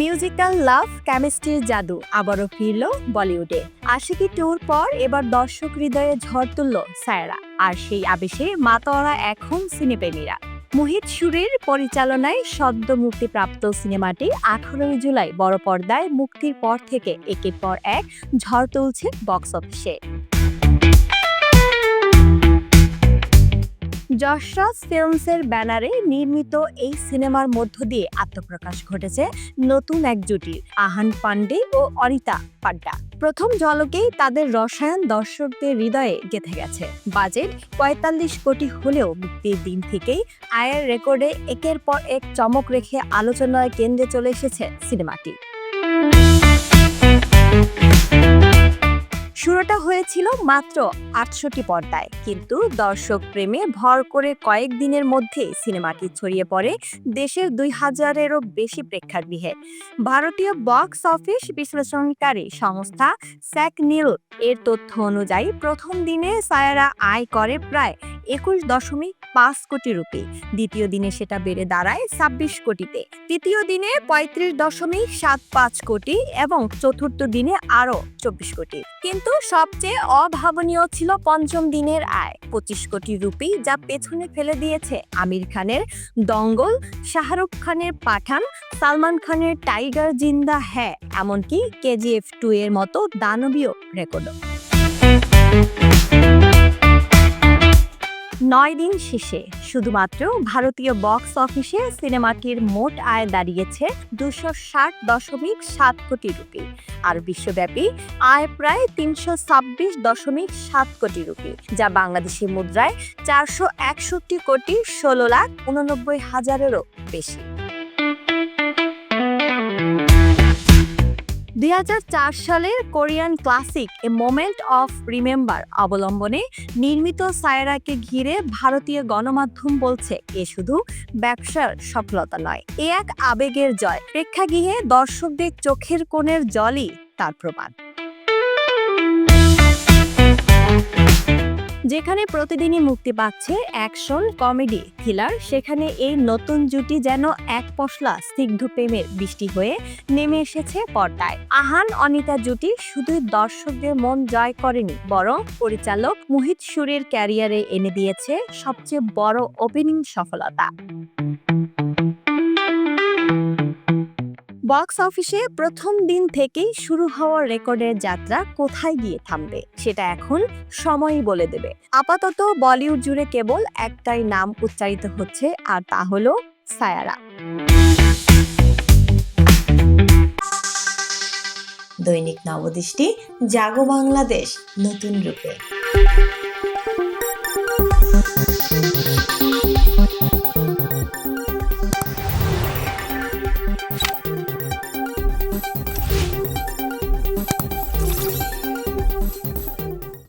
Musical লাভ কেমিস্ট্রির জাদু আবারও ফিরল বলিউডে। আশিকি ট্যুর পর এবার দর্শক হৃদয়ে ঝড় তুলল সায়রা। আর সেই আবেশে মাতোয়ারা এখন সিনেপ্রেমীরা। মোহিত সুরের পরিচালনায় সদ্য মুক্তিপ্রাপ্ত সিনেমাটি আঠারোই জুলাই বড় পর্দায় মুক্তির পর থেকে একের পর এক ঝড় তুলছে বক্স অফিসে। যশরাজ ফিল্মসের ব্যানারে নির্মিত এই সিনেমার মধ্য দিয়ে আত্মপ্রকাশ ঘটেছে নতুন এক জুটির আহান পান্ডে ও অরিতা পাড্ডা। প্রথম ঝলকেই তাদের রসায়ন দর্শকদের হৃদয়ে গেঁথে গেছে। বাজেট পঁয়তাল্লিশ কোটি হলেও মুক্তির দিন থেকেই আয়ের রেকর্ডে একের পর এক চমক রেখে আলোচনায় কেন্দ্রে চলে এসেছে সিনেমাটি। শুরুটা হয়েছিল মাত্র আটষট্টি পর্দায়। কিন্তু দর্শক প্রেমে ভর করে কয়েক দিনের মধ্যে সিনেমাটি ছড়িয়ে পড়ে দেশের দুই হাজারেরও বেশি প্রেক্ষাগৃহে। ভারতীয় বক্স অফিস বিশ্লেষণকারী সংস্থা স্যাক নিল এর তথ্য অনুযায়ী প্রথম দিনে সায়ারা আয় করে প্রায় একুশ দশমিক পাঁচ কোটি রুপি, দ্বিতীয় দিনে সেটা বেড়ে দাঁড়ায় ছাব্বিশ কোটিতে, তৃতীয় দিনে পঁয়ত্রিশ দশমিক সাত পাঁচ কোটি এবং চতুর্থ দিনে আরও চব্বিশ কোটি। কিন্তু সবচেয়ে অভাবনীয় ছিল পঞ্চম দিনের আয়। পঁচিশ কোটি রুপি যা পেছনে ফেলে দিয়েছে আমির খানের দঙ্গল, শাহরুখ খানের পাঠান, সালমান খানের টাইগার জিন্দা হ্যাঁ এমনকি কেজিএফ টু এর মতো দানবীয় রেকর্ডও। নয় দিন শেষে শুধুমাত্র ভারতীয় বক্স অফিসে সিনেমাটির মোট আয় দাঁড়িয়েছে দুশো ষাট দশমিক সাত কোটি রুপি, আর বিশ্বব্যাপী আয় প্রায় তিনশো ছাব্বিশ দশমিক সাত কোটি রুপি, যা বাংলাদেশি মুদ্রায় চারশো একষট্টি কোটি ষোলো লাখ উননব্বই হাজারেরও বেশি। দু হাজার চার সালের Korean classic a moment of remember অবলম্বনে নির্মিত সায়রাকে ঘিরে ভারতীয় গণমাধ্যম বলছে, এ শুধু ব্যবসার সফলতা নয়, এ এক আবেগের জয়। প্রেক্ষাগৃহে দর্শকদের চোখের কোণের জলই তার প্রমাণ। যেখানে প্রতিদিনই মুক্তি পাচ্ছে অ্যাকশন, কমেডি, থ্রিলার, সেখানে এই নতুন জুটি যেন এক পশলা স্নিগ্ধ প্রেমের বৃষ্টি হয়ে নেমে এসেছে পর্দায়। আহান অনিতা জুটি শুধু দর্শকদের মন জয় করেনি, বরং পরিচালক মোহিত সুরের ক্যারিয়ারে এনে দিয়েছে সবচেয়ে বড় ওপেনিং সফলতা। বক্স অফিসে প্রথম দিন থেকেই শুরু হওয়ার রেকর্ডের যাত্রা কোথায় গিয়ে থামবে, সেটা এখন সময়ই বলে দেবে। আপাতত বলিউড জুড়ে কেবল একটাই নাম উচ্চারিত হচ্ছে, আর তা হলো সায়ারা। দৈনিক নবদৃষ্টি, জাগো বাংলাদেশ, নতুন রূপে।